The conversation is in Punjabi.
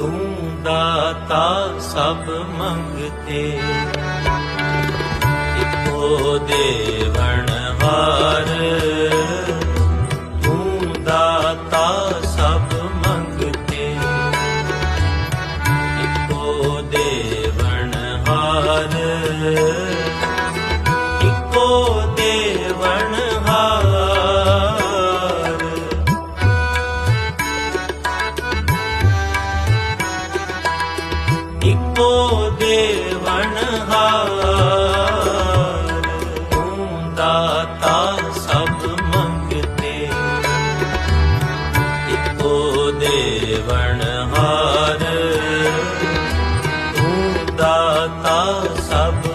ਤੂੰ ਦਾਤਾ ਸਭ ਮੰਗਤੇ। ਇਕੋ ਦੇਵਨ ਹਾਰ ਤੂੰ ਦਾਤਾ ਸਭ ਮੰਗਤੇ। ਇਕੋ ਦੇਵਣ ਹਾਰ ਦਾਤਾ ਸਭ ਮੰਗਤੇ। ਇਕੋ ਦੇਵਨ ਹਾਰ। ਤੂੰ ਦਾਤਾ ਸਭ